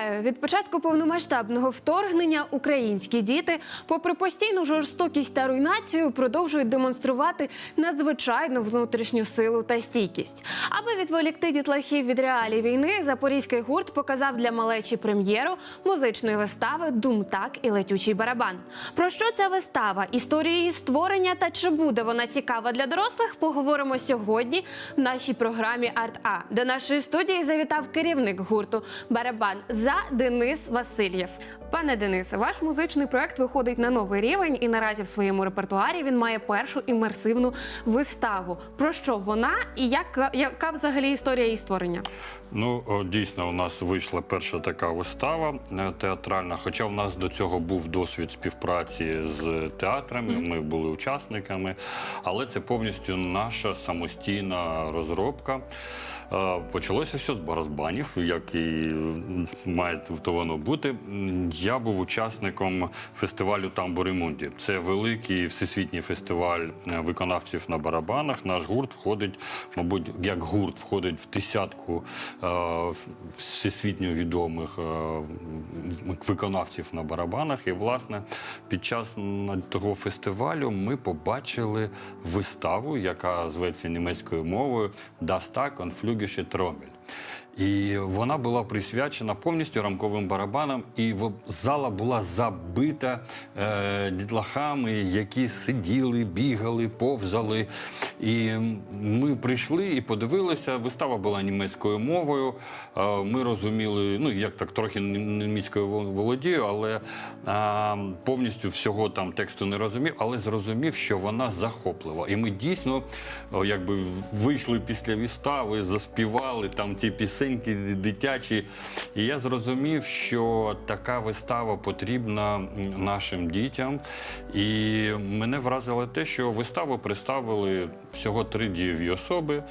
Вітаю від початку повномасштабного вторгнення. Українські діти, попри постійну жорстокість та руйнацію, продовжують демонструвати надзвичайну внутрішню силу та стійкість. Аби відволікти дітлахів від реалій війни, запорізький гурт показав для малечі прем'єру музичної вистави Думтак і летючий барабан. Про що ця вистава? Історія її створення та чи буде вона цікава для дорослих? Поговоримо сьогодні в нашій програмі Арт А, до нашої студії завітав керівник гурту Барабан за Денис Васильєв. Пане Денисе, ваш музичний проект виходить на новий рівень, і наразі в своєму репертуарі він має першу імерсивну виставу. Про що вона і як, яка взагалі історія її створення? Ну, дійсно, у нас вийшла перша така вистава е, театральна. Хоча в нас до цього був досвід співпраці з театрами, ми були учасниками, але це повністю наша самостійна розробка. Почалося все з барабанів, як і має то воно бути. Я був учасником фестивалю Тамбури Мунді. Це великий всесвітній фестиваль е, виконавців на барабанах. Наш гурт входить, мабуть, як гурт входить в десятку е, всесвітньо відомих е, виконавців на барабанах. І, власне, під час того фестивалю ми побачили виставу, яка зветься німецькою мовою Das Tag und Flügische Trommel. І вона була присвячена повністю рамковим барабанам, і зала була забита е, дітлахами, які сиділи, бігали, повзали. І ми прийшли і подивилися. Вистава була німецькою мовою. Е, ми розуміли, ну як так, трохи німецькою володію, але е, повністю всього там тексту не розумів, але зрозумів, що вона захоплива. І ми дійсно якби вийшли після вистави, заспівали там ті пісеньки дитячі. І я зрозумів, що така вистава потрібна нашим дітям. І мене вразило те, що виставу представили всього три дієві особи.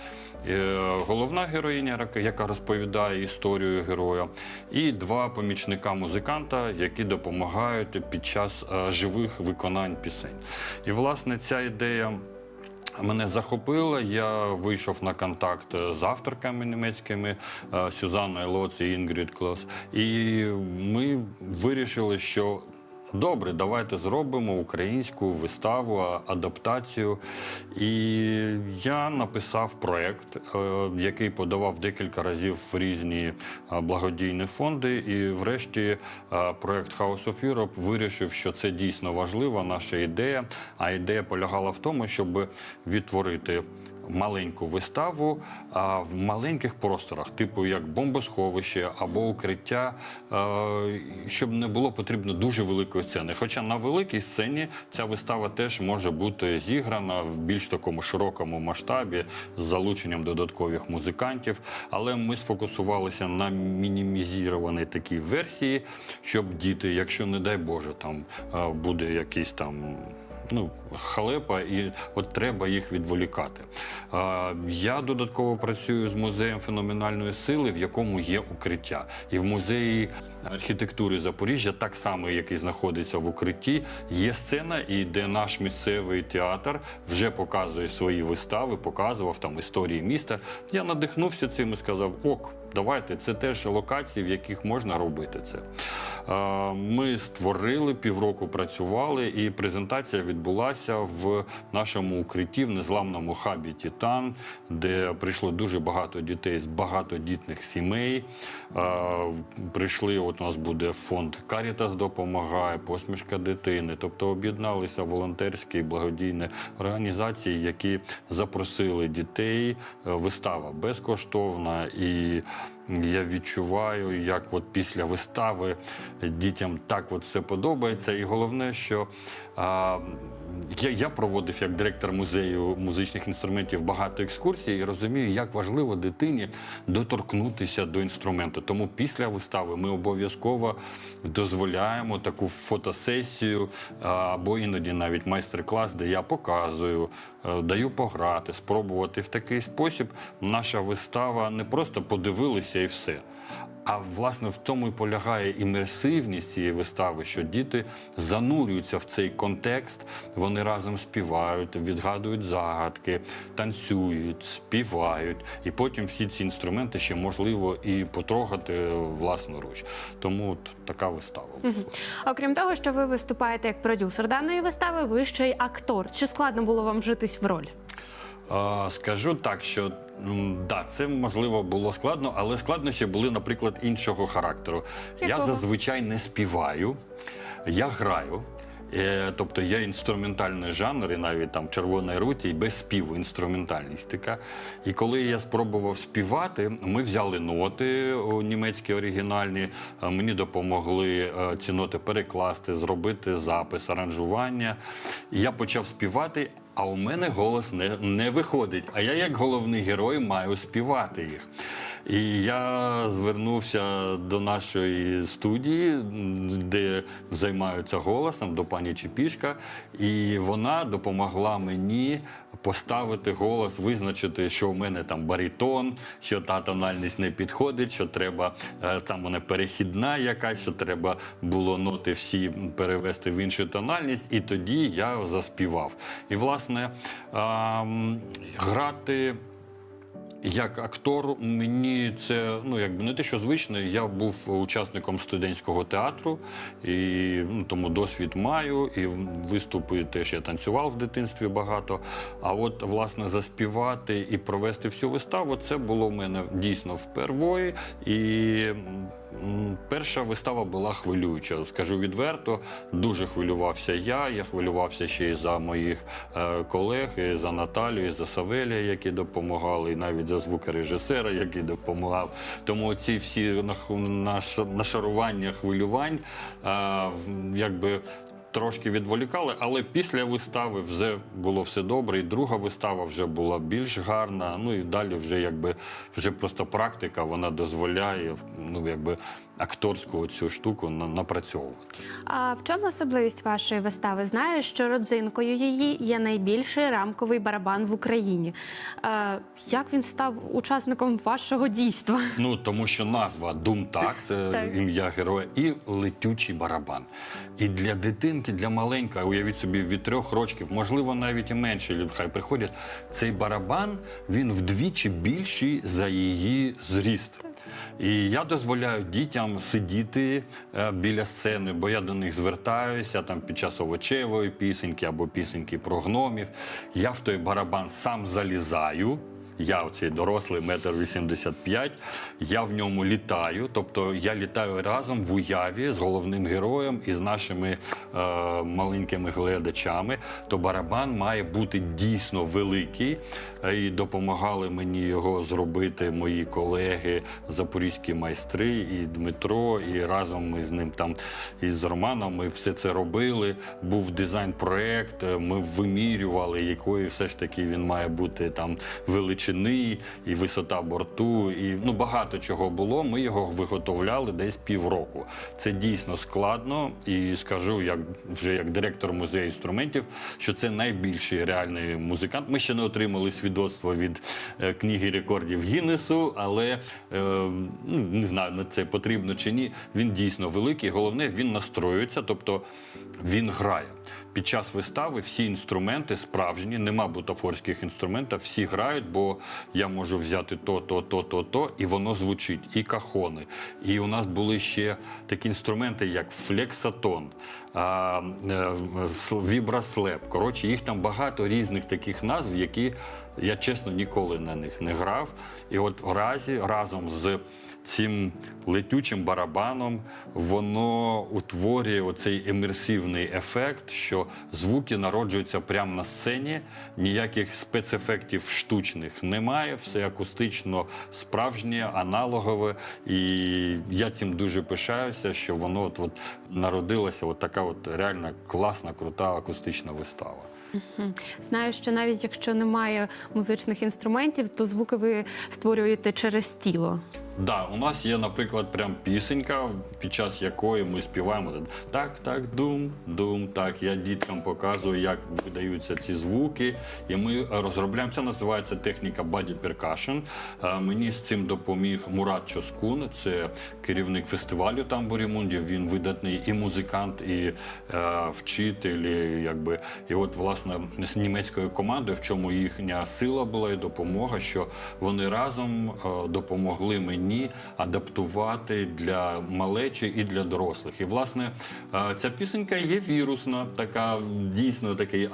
Е, Головна героїня, яка- розповідає історію героя, і два помічника музиканта, які допомагають під час е, живих виконань пісень. І власне ця ідея. Мене захопило, я вийшов на контакт з авторками німецькими е, Сюзанною Лоц і Інгрід Клос. І ми вирішили, що добре, давайте зробимо українську виставу, адаптацію. І я написав проєкт, е, який подавав декілька разів в різні е, благодійні фонди. І врешті е, проєкт House of Europe вирішив, що це дійсно важлива наша ідея. А ідея полягала в тому, щоб відтворити. Маленьку виставу а, в маленьких просторах, типу як бомбосховище або укриття, е, щоб не було потрібно дуже великої сцени. Хоча на великій сцені ця вистава теж може бути зіграна в більш такому широкому масштабі з залученням додаткових музикантів. Але ми сфокусувалися на мінімізованій такій версії, щоб діти, якщо не дай Боже, там е, буде якийсь там ну, халепа, і от треба їх відволікати. Я додатково працюю з музеєм феноменальної сили, в якому є укриття. І в музеї архітектури Запоріжжя, так само, який знаходиться в укритті, є сцена, і де наш місцевий театр вже показує свої вистави, показував там історії міста. Я надихнувся цим і сказав: ок. Давайте, це теж локації, в яких можна робити це. Е, Ми створили півроку, працювали, і презентація відбулася в нашому укритті в незламному хабі Титан, де прийшло дуже багато дітей з багатодітних сімей. Е, Прийшли, от у нас буде фонд Карітас допомагає, посмішка дитини. Тобто об'єдналися волонтерські і благодійні організації, які запросили дітей. Е, Вистава безкоштовна і. Я відчуваю, як от після вистави дітям так от все подобається. І головне, що а, я, я проводив як директор музею музичних інструментів багато екскурсій і розумію, як важливо дитині доторкнутися до інструменту. Тому після вистави ми обов'язково дозволяємо таку фотосесію або іноді навіть майстер-клас, де я показую, е, даю пограти, спробувати в такий спосіб. Наша вистава не просто подивилися і все. А власне в тому і полягає імерсивність цієї вистави, що діти занурюються в цей контекст, вони разом співають, відгадують загадки, танцюють, співають, і потім всі ці інструменти ще можливо і потрогати власноруч. Тому от така вистава. вийшла. Окрім того, що ви виступаєте як продюсер даної вистави, ви ще й актор. Чи складно було вам вжитись в роль? Скажу так, що да, це можливо було складно, але складнощі були, наприклад, іншого характеру. Я зазвичай не співаю, я граю. Е, Тобто є інструментальний жанр, і навіть там червоної руті, і без співу інструментальність така. І коли я спробував співати, ми взяли ноти о, німецькі оригінальні. е, Мені допомогли е, ці ноти перекласти, зробити запис, аранжування. І я почав співати. А у мене голос не, не виходить. А я, як головний герой, маю співати їх. І я звернувся до нашої студії, де займаються голосом, до пані Чепішка, і вона допомогла мені поставити голос, визначити, що у мене там баритон, що та тональність не підходить, що треба е, там вона перехідна якась, що треба було ноти всі перевести в іншу тональність, і тоді я заспівав. І власне грати. Як актор мені це ну якби не те, що звичне. Я був учасником студентського театру, і ну, тому досвід маю. І виступи теж я танцював в дитинстві багато. А от власне заспівати і провести всю виставу це було в мене дійсно впервої. І перша вистава була хвилююча. Скажу відверто, дуже хвилювався я. Я хвилювався ще й за моїх е, колег, і за Наталію, і за Савелія, які допомагали, і навіть за звукорежисера, який допомагав. Тому ці всі наш- нашарування хвилювань е, якби. Трошки відволікали, але після вистави вже було все добре. І друга вистава вже була більш гарна. Ну і далі вже якби вже просто практика вона дозволяє ну якби акторську цю штуку на- напрацьовувати. А в чому особливість вашої вистави? Знаю, що родзинкою її є найбільший рамковий барабан в Україні. Е, як він став учасником вашого дійства? Ну тому що назва Думтак, це ім'я героя, і летючий барабан. І для дитинки, для маленької, уявіть собі, від трьох років, можливо, навіть і менше, хай приходять. Цей барабан він вдвічі більший за її зріст. І я дозволяю дітям сидіти е, біля сцени, бо я до них звертаюся там під час овочевої пісеньки або пісеньки про гномів. Я в той барабан сам залізаю. Я оцей дорослий метр вісімдесят п'ять, я в ньому літаю. Тобто я літаю разом в уяві з головним героєм і з нашими е, маленькими глядачами. То барабан має бути дійсно великий. Е, І допомагали мені його зробити мої колеги, запорізькі майстри, і Дмитро. І разом ми з ним там із Романом ми все це робили. Був дизайн-проект. е, Ми вимірювали, якої все ж таки він має бути там величини і висота борту. І ну багато чого було. Ми його виготовляли десь півроку. Це дійсно складно. І скажу, як вже як директор музею інструментів, що це найбільший реальний музикант. Ми ще не отримали свідоцтво від е, книги рекордів Гіннесу, але е, ну, не знаю, на це потрібно чи ні. Він дійсно великий. Головне, він настроюється, тобто він грає. Під час вистави всі інструменти справжні, нема бутафорських інструментів, всі грають, бо я можу взяти то, то, то, то, то, і воно звучить, і кахони. І у нас були ще такі інструменти, як флексатон, вібраслеп. Коротше, їх там багато різних таких назв, які я чесно ніколи на них не грав. І от в разі разом з цим летючим барабаном воно утворює оцей імерсивний ефект, що звуки народжуються прямо на сцені, ніяких спецефектів штучних немає, все акустично справжнє, аналогове. І я цим дуже пишаюся, що воно от народилася от така от реально класна, крута акустична вистава. Знаю, що навіть якщо немає музичних інструментів, то звуки ви створюєте через тіло. Да, у нас є, наприклад, прям пісенька, під час якої ми співаємо так, так, дум, дум, так. Я діткам показую, як видаються ці звуки. І ми розробляємо. Це називається техніка Body Percussion. Е, Мені з цим допоміг Мурат Чоскун, це керівник фестивалю Тамбурі Мунді. Він видатний і музикант, і е, вчитель. І, якби, і от, власне, з німецькою командою, в чому їхня сила була і допомога, що вони разом е, допомогли мені адаптувати для малечі і для дорослих. І власне е, ця пісенька є вірусна, така дійсно такий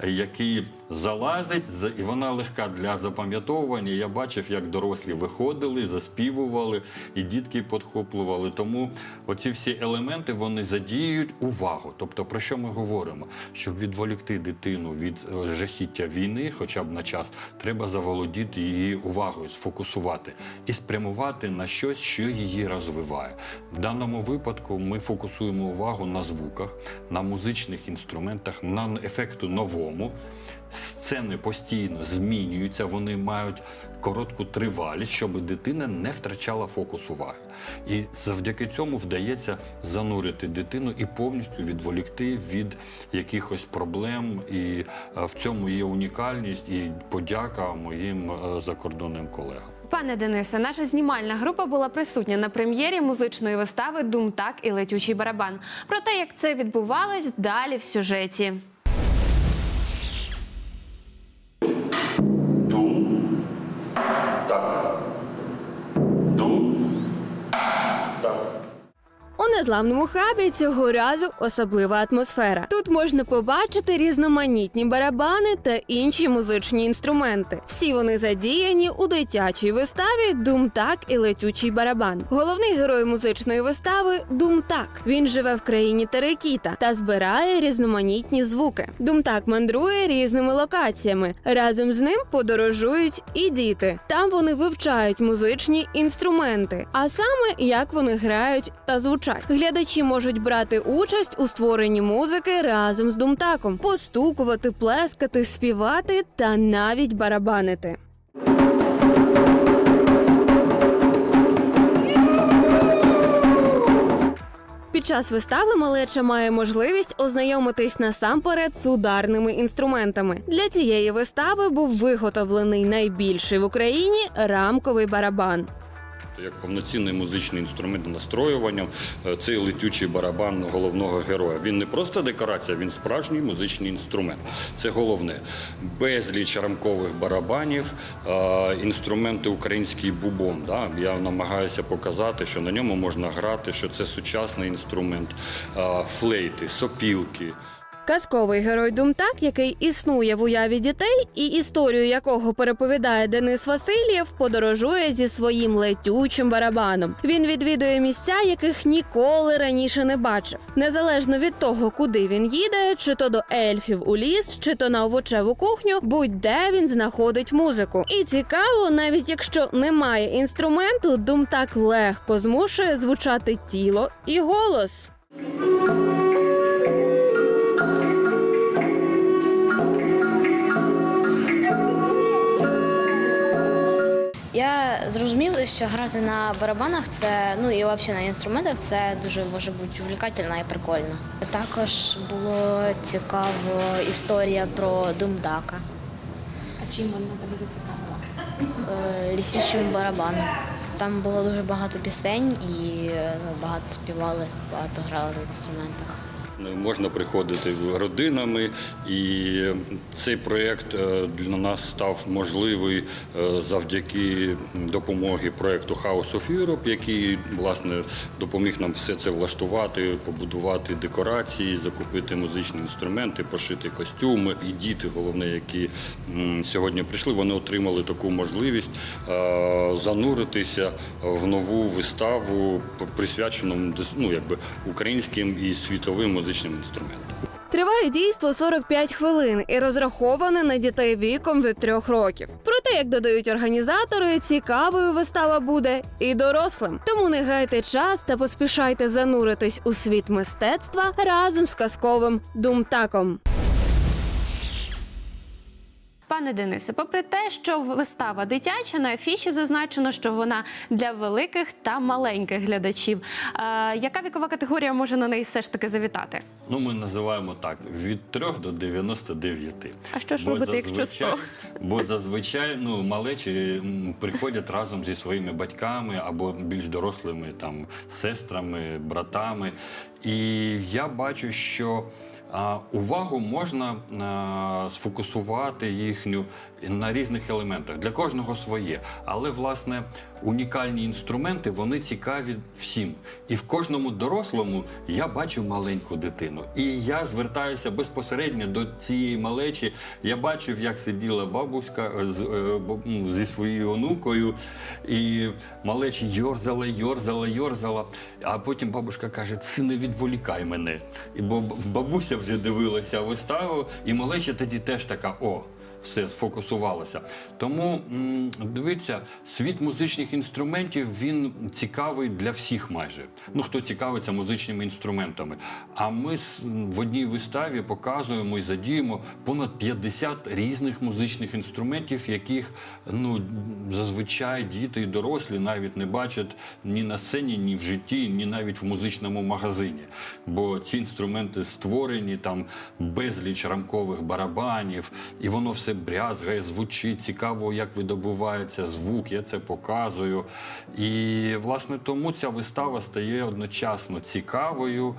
е, який залазить, і вона легка для запам'ятовування. Я бачив, як дорослі виходили, заспівували, і дітки підхоплювали. Тому оці всі елементи вони задіюють увагу. Тобто, про що ми говоримо? Щоб відволікти дитину від е, жахіття війни, хоча б на час, треба заволодіти її увагою, сфокусувати і спрямувати на щось, що її розвиває. В даному випадку ми фокусуємо увагу на звуках, на музичних інструментах, на ефекту новому. Сцени постійно змінюються, вони мають коротку тривалість, щоб дитина не втрачала фокус уваги. І завдяки цьому вдається занурити дитину і повністю відволікти від якихось проблем. І е, в цьому є унікальність і подяка моїм е, закордонним колегам. Пане Денисе, наша знімальна група була присутня на прем'єрі музичної вистави Дум так і летючий барабан. Про те, як це відбувалось, далі в сюжеті. Незламному хабі цього разу особлива атмосфера. Тут можна побачити різноманітні барабани та інші музичні інструменти. Всі вони задіяні у дитячій виставі Думтак і летючий барабан. Головний герой музичної вистави Думтак. Він живе в країні Терекіта та збирає різноманітні звуки. Думтак мандрує різними локаціями. Разом з ним подорожують і діти. Там вони вивчають музичні інструменти, а саме як вони грають та звучать. Глядачі можуть брати участь у створенні музики разом з думтаком, постукувати, плескати, співати та навіть барабанити. Під час вистави малеча має можливість ознайомитись насамперед з ударними інструментами. Для цієї вистави був виготовлений найбільший в Україні рамковий барабан. Як повноцінний музичний інструмент настроювання, е, цей летючий барабан головного героя. Він не просто декорація, він справжній музичний інструмент. Це головне. Безліч рамкових барабанів, е, інструменти український бубон. Да? Я намагаюся показати, що на ньому можна грати, що це сучасний інструмент, е, флейти, сопілки. Казковий герой Думтак, який існує в уяві дітей, і історію якого переповідає Денис Васильєв, подорожує зі своїм летючим барабаном. Він відвідує місця, яких ніколи раніше не бачив. Незалежно від того, куди він їде, чи то до ельфів у ліс, чи то на овочеву кухню, будь-де він знаходить музику. І цікаво, навіть якщо немає інструменту, Думтак легко змушує звучати тіло і голос. Я зрозумів, що грати на барабанах це ну і взагалі на інструментах це дуже може бути увлекательно і прикольно. Також було цікаво історія про Думдака. А чим вона тебе зацікавила? е, літючим барабаном. Там було дуже багато пісень і ну, багато співали, багато грали на інструментах. Можна приходити родинами, і цей проєкт е, для нас став можливий е, завдяки допомоги проєкту House of Europe, який власне допоміг нам все це влаштувати, побудувати декорації, закупити музичні інструменти, пошити костюми. І діти, головне, які сьогодні прийшли, вони отримали таку можливість е, зануритися в нову виставу, присвячену ну, якби, українським і світовим музичним інструментам. Триває дійство 45 хвилин і розраховане на дітей віком від трьох років. Проте, як додають організатори, цікавою вистава буде і дорослим. Тому не гайте час та поспішайте зануритись у світ мистецтва разом з казковим думтаком. Пане Денисе, попри те, що вистава дитяча, на афіші зазначено, що вона для великих та маленьких глядачів. Е, яка вікова категорія може на неї все ж таки завітати? Ну, ми називаємо так від 3 до 99. А що ж Бо робити, якщо зазвичай- 100? Бо зазвичай ну, малечі приходять разом зі своїми батьками або більш дорослими там, сестрами, братами. І я бачу, що увагу можна сфокусувати їхню на різних елементах. Для кожного своє. Але, власне, унікальні інструменти вони цікаві всім. І в кожному дорослому я бачу маленьку дитину. І я звертаюся безпосередньо до цієї малечі. Я бачив, як сиділа бабуська з, е, зі своєю онукою, і малечі йорзала, йорзала, йорзала. А потім бабушка каже: це не відволікай мене. І бабуся вже дивилася виставу, і малеча тоді теж така: о. Все сфокусувалося. Тому дивіться, світ музичних інструментів він цікавий для всіх майже. Ну хто цікавиться музичними інструментами. А ми в одній виставі показуємо і задіємо понад 50 різних музичних інструментів, яких ну зазвичай діти і дорослі навіть не бачать ні на сцені, ні в житті, ні навіть в музичному магазині. Бо ці інструменти створені там безліч рамкових барабанів, і воно все брязгає, звучить цікаво, як видобувається звук. Я це показую. І власне тому ця вистава стає одночасно цікавою.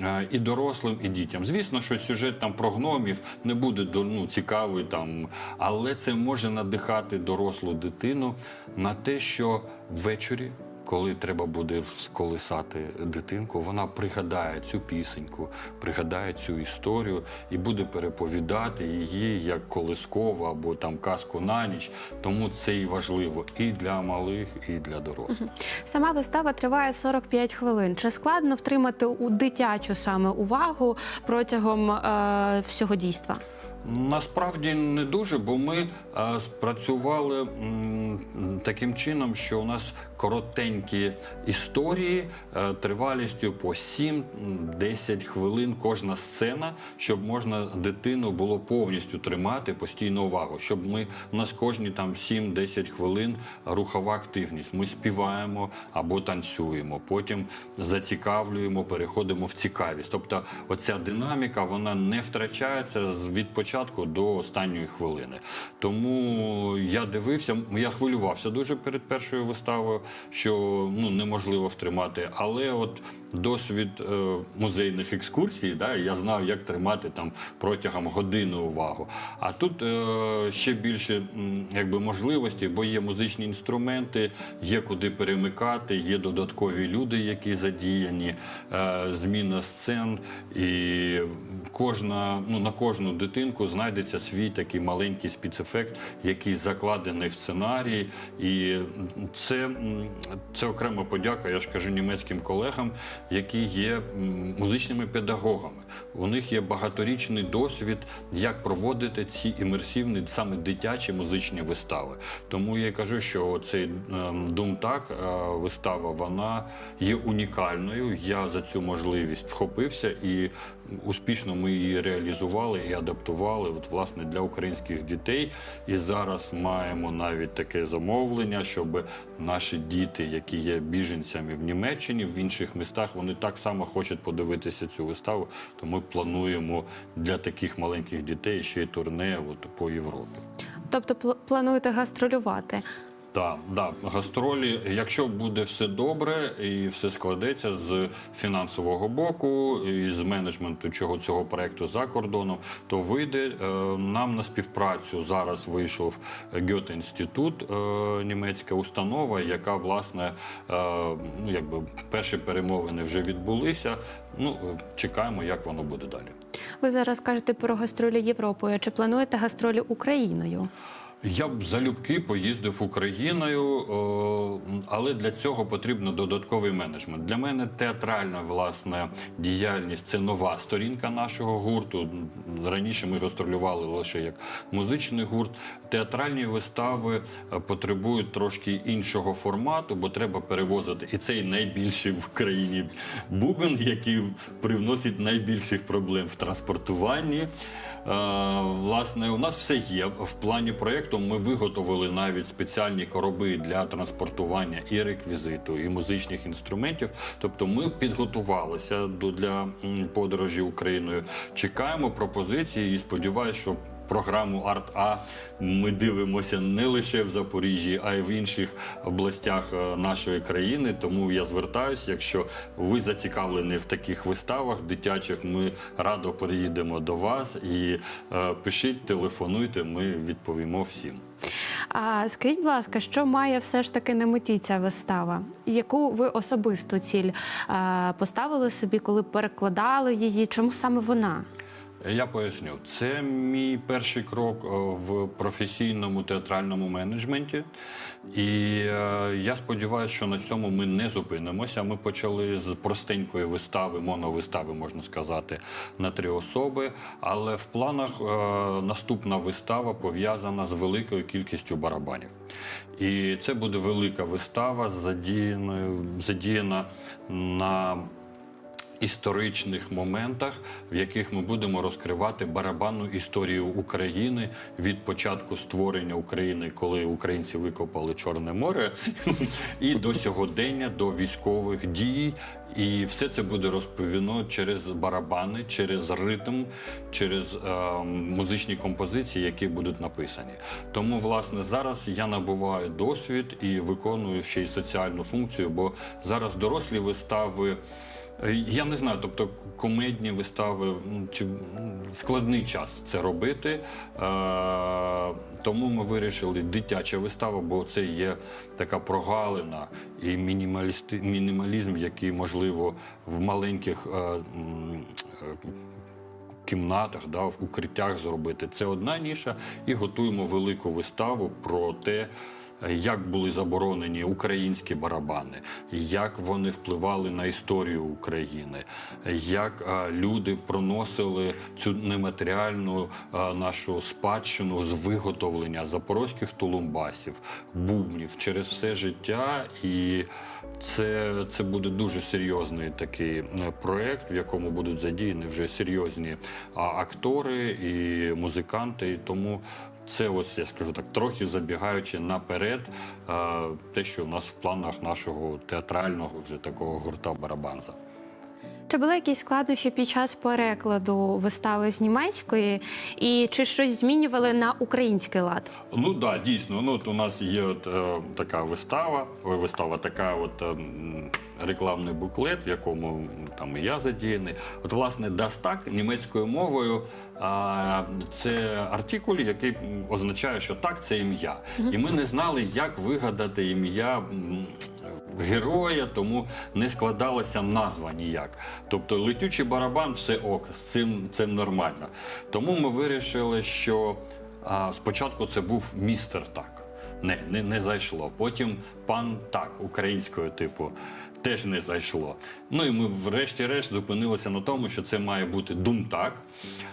е, І дорослим, і дітям. Звісно, що сюжет там про гномів не буде ну, цікавий, там, але це може надихати дорослу дитину на те, що ввечері, коли треба буде сколисати дитинку, вона пригадає цю пісеньку, пригадає цю історію і буде переповідати її як колискову або там казку на ніч. Тому це і важливо і для малих, і для дорослих. Сама вистава триває 45 хвилин. Чи складно втримати у дитячу саме увагу протягом е, всього дійства? Насправді не дуже, бо ми е, спрацювали таким чином, що у нас коротенькі історії е, тривалістю по 7-10 хвилин кожна сцена, щоб можна дитину було повністю тримати постійну увагу. Щоб ми у нас кожні там 7-10 хвилин рухова активність. Ми співаємо або танцюємо, потім зацікавлюємо, переходимо в цікавість. Тобто, оця динаміка вона не втрачається з- від початку до останньої хвилини. Тому я дивився, я хвилювався дуже перед першою виставою, що ну неможливо втримати. Але от досвід е, музейних екскурсій, да, я знав, як тримати там протягом години увагу. А тут е, ще більше якби можливості, бо є музичні інструменти, є куди перемикати, є додаткові люди, які задіяні, е, зміна сцен, і кожна, ну, на кожну дитинку знайдеться свій такий маленький спецефект, який закладений в сценарій. І це, це окрема подяка, я ж кажу, німецьким колегам, які є музичними педагогами. У них є багаторічний досвід, як проводити ці імерсивні, саме дитячі музичні вистави. Тому я кажу, що цей Думтак вистава вона є унікальною. Я за цю можливість вхопився і успішно ми її реалізували і адаптували от, власне для українських дітей. І зараз маємо навіть таке замовлення, щоб наші діти, які є біженцями в Німеччині, в інших містах, вони так само хочуть подивитися цю виставу. То ми плануємо для таких маленьких дітей ще й турне от, по Європі. Тобто плануєте гастролювати? Так, да, гастролі, якщо буде все добре і все складеться з фінансового боку і з менеджменту чого цього проекту за кордоном, то вийде е, нам на співпрацю. Зараз вийшов Гьоте інститут, е, німецька установа, яка власне е, ну якби перші перемовини вже відбулися. Ну е, чекаємо, як воно буде далі. Ви зараз кажете про гастролі Європою. Чи плануєте гастролі Україною? Я б залюбки поїздив Україною, е, але для цього потрібно додатковий менеджмент. Для мене театральна власне діяльність це нова сторінка нашого гурту. Раніше ми гастролювали лише як музичний гурт. Театральні вистави е, потребують трошки іншого формату, бо треба перевозити і цей найбільший в країні бубен, який привносить найбільших проблем в транспортуванні. Власне, у нас все є. В плані проєкту ми виготовили навіть спеціальні короби для транспортування і реквізиту, і музичних інструментів. Тобто ми підготувалися до для подорожі Україною. Чекаємо пропозиції і сподіваюся, що. Програму Арт А ми дивимося не лише в Запоріжжі, а й в інших областях е, нашої країни. Тому я звертаюся, якщо ви зацікавлені в таких виставах дитячих, ми радо переїдемо до вас і е, пишіть, телефонуйте, ми відповімо всім. А скажіть, будь ласка, що має все ж таки на меті ця вистава? Яку ви особисту ціль е, поставили собі, коли перекладали її? Чому саме вона? Я поясню, це мій перший крок е, в професійному театральному менеджменті. І е, я сподіваюся, що на цьому ми не зупинимося. Ми почали з простенької вистави, моновистави, можна сказати, на три особи. Але в планах е, наступна вистава пов'язана з великою кількістю барабанів. І це буде велика вистава, задіяною, задіяна на історичних моментах, в яких ми будемо розкривати барабанну історію України від початку створення України, коли українці викопали Чорне море, і до сьогодення, до військових дій. І все це буде розповіно через барабани, через ритм, через е, музичні композиції, які будуть написані. Тому, власне, зараз я набуваю досвід і виконую ще й соціальну функцію, бо зараз дорослі вистави. Я не знаю, тобто комедні вистави чи складний час це робити. Е, тому ми вирішили дитяча вистава, бо це є така прогалина і мінімалізм, який можливо в маленьких. е, е, Кімнатах, да, в укриттях зробити. Це одна ніша, і готуємо велику виставу про те, як були заборонені українські барабани, як вони впливали на історію України, як е, люди проносили цю нематеріальну е, нашу спадщину з виготовлення запорозьких тулумбасів, бубнів через все життя. І це, це буде дуже серйозний такий е, проект, в якому будуть задіяні вже серйозні актори і музиканти. І тому це ось я скажу так, трохи забігаючи наперед, те, що у нас в планах нашого театрального вже такого гурта Барабанза. Чи були якісь складнощі під час перекладу вистави з німецької, і чи щось змінювали на український лад? Ну так, да, дійсно. Ну, от у нас є от, е, така вистава, ой, вистава, така от. е, Рекламний буклет, в якому там і я задіяний. От, власне, дастак німецькою мовою а, це артикуль, який означає, що так це ім'я. І ми не знали, як вигадати ім'я героя, тому не складалася назва ніяк. Тобто летючий барабан все ок, з цим, цим нормально. Тому ми вирішили, що а, спочатку це був містер так. Не, не, не зайшло. Потім пан так, українською типу, теж не зайшло. Ну і ми врешті-решт зупинилися на тому, що це має бути дум так.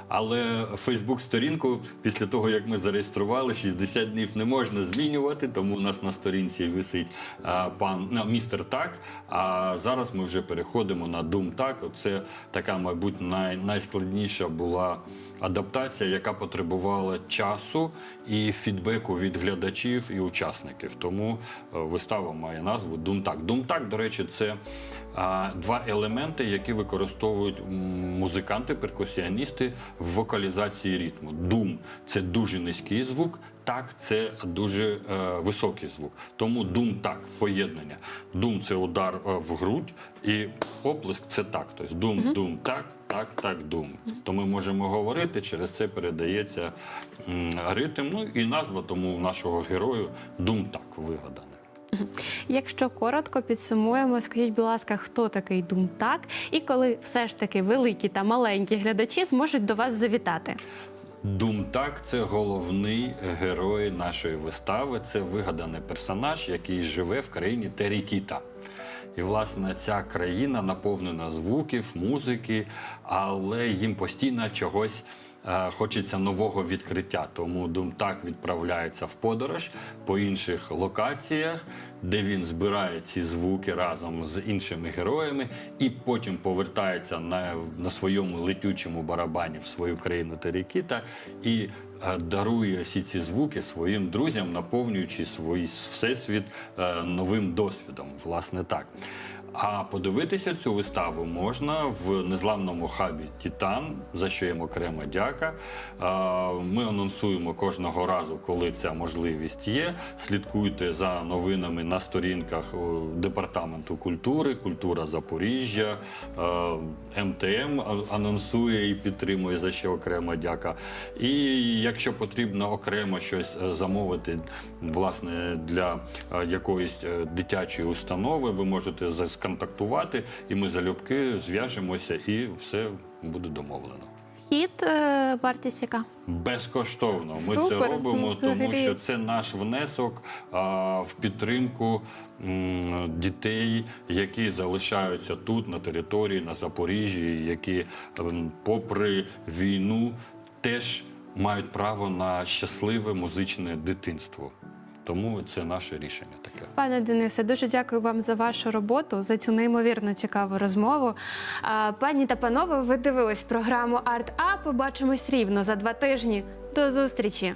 Але Фейсбук-сторінку після того, як ми зареєстрували, 60 днів не можна змінювати, тому у нас на сторінці висить а, пан ну, містер так. А зараз ми вже переходимо на дум так. Це така, мабуть, най, найскладніша була адаптація, яка потребувала часу і фідбеку від глядачів і учасників. Тому е, вистава має назву Дум так. Дум так, до речі, це а, два елементи, які використовують музиканти, перкусіоністи в вокалізації ритму. Дум це дуже низький звук. Так, це дуже е, високий звук. Тому дум так, поєднання. Дум це удар е, в грудь, і оплеск це так. Тобто дум, дум, так, так, так, дум. То ми можемо говорити, через це передається ритм. Ну і назва тому нашого герою дум так вигадана. Якщо коротко підсумуємо, скажіть, будь ласка, хто такий Думтак, і коли все ж таки великі та маленькі глядачі зможуть до вас завітати? Думтак це головний герой нашої вистави. Це вигаданий персонаж, який живе в країні Терікіта. І, власне, ця країна наповнена звуків, музики, але їм постійно чогось хочеться нового відкриття. Тому Думтак відправляється в подорож по інших локаціях, де він збирає ці звуки разом з іншими героями, і потім повертається на, на своєму летючому барабані в свою країну Терекіта і е, дарує всі ці звуки своїм друзям, наповнюючи свій всесвіт е, новим досвідом. Власне так. А подивитися цю виставу можна в незламному хабі Титан, за що їм окрема дяка. Ми анонсуємо кожного разу, коли ця можливість є. Слідкуйте за новинами на сторінках департаменту культури, культура Запоріжжя, МТМ анонсує і підтримує за що окрема дяка. І якщо потрібно окремо щось е, замовити, власне, для е, якоїсь е, дитячої установи, ви можете за- сконтактувати, і ми залюбки зв'яжемося, і все буде домовлено. Хід е, вартість яка? Безкоштовно. Ми Супер, це робимо, супер. тому що це наш внесок а, в підтримку м, дітей, які залишаються тут, на території, на Запоріжжі, які, ем, попри війну, теж мають право на щасливе музичне дитинство. Тому це наше рішення таке. Пане Денисе, дуже дякую вам за вашу роботу, за цю неймовірно цікаву розмову. Пані та панове, ви дивились програму Арт А. Побачимось рівно за два тижні. До зустрічі!